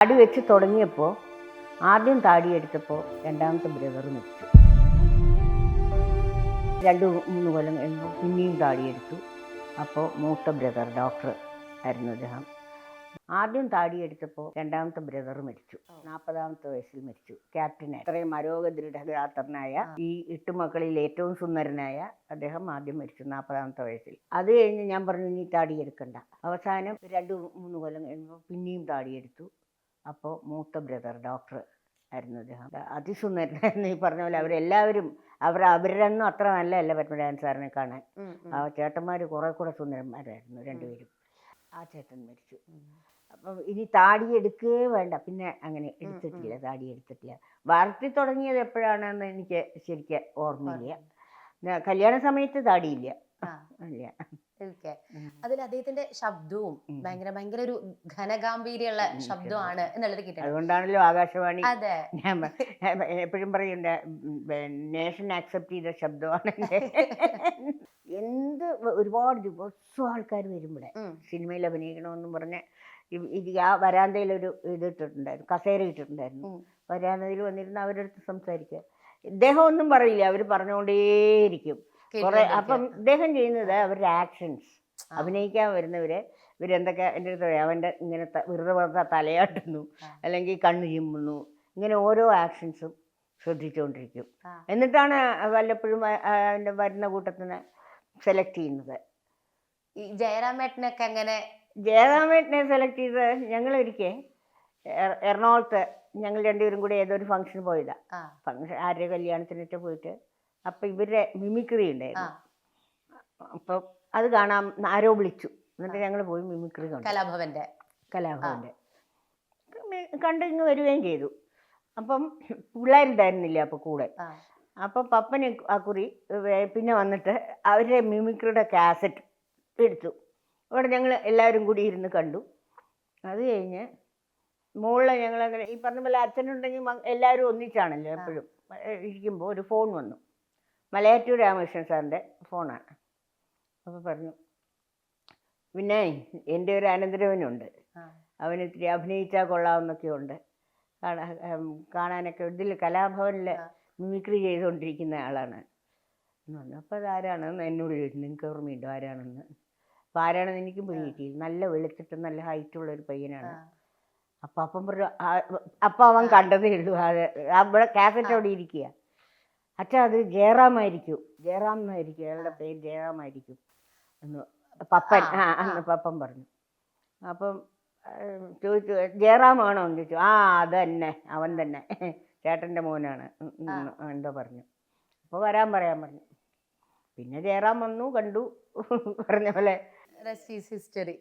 താടി വെച്ച് തുടങ്ങിയപ്പോൾ ആദ്യം താടി എടുത്തപ്പോൾ രണ്ടാമത്തെ ബ്രദർ മരിച്ചു. രണ്ട് മൂന്ന് കൊല്ലം കഴിഞ്ഞു പിന്നെയും താടി എടുത്തു അപ്പോൾ മൂത്ത ബ്രദർ ഡോക്ടർ ആയിരുന്നു അദ്ദേഹം. ആദ്യം താടി എടുത്തപ്പോൾ രണ്ടാമത്തെ ബ്രദർ മരിച്ചു. നാൽപ്പതാമത്തെ വയസ്സിൽ മരിച്ചു. ക്യാപ്റ്റൻ അത്രയും അരോഗദൃഢഗാത്രനായ ഈ എട്ട് മക്കളിൽ ഏറ്റവും സുന്ദരനായ അദ്ദേഹം ആദ്യം മരിച്ചു നാൽപ്പതാമത്തെ വയസ്സിൽ. അത് കഴിഞ്ഞ് ഞാൻ പറഞ്ഞു ഇനി താടി എടുക്കണ്ട അവസാനം രണ്ട് മൂന്ന് കൊല്ലം കഴിഞ്ഞു പിന്നെയും താടി എടുത്തു അപ്പോൾ മൂത്ത ബ്രദർ ഡോക്ടർ ആയിരുന്നു അദ്ദേഹം. അതിസുന്ദരനായിരുന്നു ഈ പറഞ്ഞ പോലെ അവരെല്ലാവരും അവർ അവരൊന്നും അത്ര നല്ലതല്ല പത്മനാഭൻ സാറിനെ കാണാൻ. ആ ചേട്ടന്മാർ കുറെ കൂടെ സുന്ദരന്മാരായിരുന്നു രണ്ടുപേരും ആ ചേട്ടൻ മരിച്ചു. അപ്പം ഇനി താടി എടുക്കുകയേ വേണ്ട. പിന്നെ അങ്ങനെ എടുത്തിട്ടില്ല താടി എടുത്തിട്ടില്ല. വളർത്തി തുടങ്ങിയത് എപ്പോഴാണെന്ന് എനിക്ക് ശരിക്കും ഓർമ്മയില്ല. കല്യാണ സമയത്ത് താടിയില്ല. ഇല്ല. അതിൽ അദ്ദേഹത്തിന്റെ ശബ്ദവും. ഭയങ്കര ഭയങ്കര ഒരു ഘനഗാംഭീര്യമുള്ള ഗാംഭീര്യമുള്ള ശബ്ദമാണ് എന്നുള്ളത് കിട്ടുന്നത് അതുകൊണ്ടാണല്ലോ ആകാശവാണി അതെ എപ്പോഴും പറയുന്നുണ്ട് നേഷൻ ആക്സെപ്റ്റ് ചെയ്ത ശബ്ദമാണ്. എന്ത് ഒരുപാട് ദിവസം ആൾക്കാർ വരും ഇവിടെ സിനിമയിൽ അഭിനയിക്കണമെന്നും പറഞ്ഞ് ആ ഇത് ആ വരാന്തയിലൊരു ഇത് ഇട്ടിട്ടുണ്ടായിരുന്നു കസേര ഇട്ടിട്ടുണ്ടായിരുന്നു. വരാന്തയിൽ വന്നിരുന്ന് അവരടുത്ത് സംസാരിക്കുക ഇദ്ദേഹം ഒന്നും പറയില്ല അവർ പറഞ്ഞുകൊണ്ടേയിരിക്കും കുറെ. അപ്പം ഇദ്ദേഹം ചെയ്യുന്നത് അവരുടെ ആക്ഷൻസ്. അഭിനയിക്കാൻ വരുന്നവര് ഇവരെന്തൊക്കെ എന്റെ അടുത്ത് അവന്റെ ഇങ്ങനെ വെറുതെ വെറുതെ തലയാട്ടുന്നു അല്ലെങ്കിൽ കണ്ണ് ചിമ്മുന്നു ഇങ്ങനെ ഓരോ ആക്ഷൻസും ശ്രദ്ധിച്ചുകൊണ്ടിരിക്കും എന്നിട്ടാണ് വല്ലപ്പോഴും അവന്റെ വരുന്ന കൂട്ടത്തിന് സെലക്ട് ചെയ്യുന്നത്. ഈ ജയറാമേട്ടനൊക്കെ എങ്ങനെ? ജയറാമേട്ടനെ സെലക്ട് ചെയ്ത് ഞങ്ങൾ ഒരിക്കൽ എറണാകുളത്ത് ഞങ്ങൾ രണ്ടുപേരും കൂടി ഏതോ ഒരു ഫംഗ്ഷൻ പോയതാ. ഫംഗ്ഷൻ ആരുടെ കല്യാണത്തിനൊക്കെ പോയിട്ട് അപ്പം ഇവരുടെ മിമിക്രി ഉണ്ടായിരുന്നു. അപ്പം അത് കാണാൻ ആരോ വിളിച്ചു. എന്നിട്ട് ഞങ്ങൾ പോയി മിമിക്രി കണ്ടു. കലാഭവന്റെ. കലാഭവന്റെ. കണ്ട് ഇങ്ങ് വരികയും ചെയ്തു. അപ്പം പിള്ളേരുണ്ടായിരുന്നില്ല അപ്പോൾ കൂടെ? അപ്പം പപ്പന് ആ കുറി പിന്നെ വന്നിട്ട് അവരെ മിമിക്രിയുടെ കാസറ്റ് എടുത്തു. അവിടെ ഞങ്ങൾ എല്ലാവരും കൂടി ഇരുന്ന് കണ്ടു. അത് കഴിഞ്ഞ് മുകളിൽ ഞങ്ങൾ അങ്ങനെ ഈ പറഞ്ഞ പോലെ അച്ഛനുണ്ടെങ്കിൽ എല്ലാവരും ഒന്നിച്ചാണല്ലോ എപ്പോഴും. ഇരിക്കുമ്പോൾ ഒരു ഫോൺ വന്നു. മലയാറ്റൂർ രാമകൃഷ്ണൻ സാറിന്റെ ഫോണാണ് അപ്പോൾ പറഞ്ഞു. പിന്നെ എന്റെ ഒരു അനന്തരവനുണ്ട്. അവന് ഇത്തിരി അഭിനയിച്ചാൽ കൊള്ളാമെന്നൊക്കെ ഉണ്ട്. കാണാ കാണാനൊക്കെ ഇതിൽ കലാഭവനിൽ മിമിക്രി ചെയ്തുകൊണ്ടിരിക്കുന്ന ആളാണ്. എന്ന് പറഞ്ഞു. അപ്പോൾ അതാരാണെന്ന് എന്നോട് ചോദിച്ചു നിങ്ങൾക്ക് ഓർമ്മയുണ്ടോ ആരാണെന്ന്? അപ്പോൾ ആരാണെന്ന് എനിക്കും പിടിയിട്ടി നല്ല വെളുത്തിട്ട് നല്ല ഹൈറ്റുള്ള ഒരു പയ്യനാണ്. അപ്പം അപ്പം പറഞ്ഞു അപ്പം അവൻ കണ്ടതേ ഉള്ളൂ. അത് അവിടെ കാസറ്റ് അവിടെ ഇരിക്കുക അച്ഛാ അത് ജയറാമായിരിക്കും. ജയറാം എന്നായിരിക്കും അയാളുടെ പേര് ജയറാമായിരിക്കും എന്ന് പപ്പൻ ആ. അന്ന് പപ്പൻ പറഞ്ഞു. അപ്പം ചോദിച്ചു ജയറാമാണോ എന്ന് ചോദിച്ചു. ആ അത് തന്നെ അവൻ തന്നെ. ചേട്ടന്റെ മോനാണ്. എന്തോ പറഞ്ഞു. അപ്പോൾ വരാൻ പറയാൻ പറഞ്ഞു. പിന്നെ ജയറാം വന്നു കണ്ടു. പറഞ്ഞ പോലെ ഹിസ്റ്ററി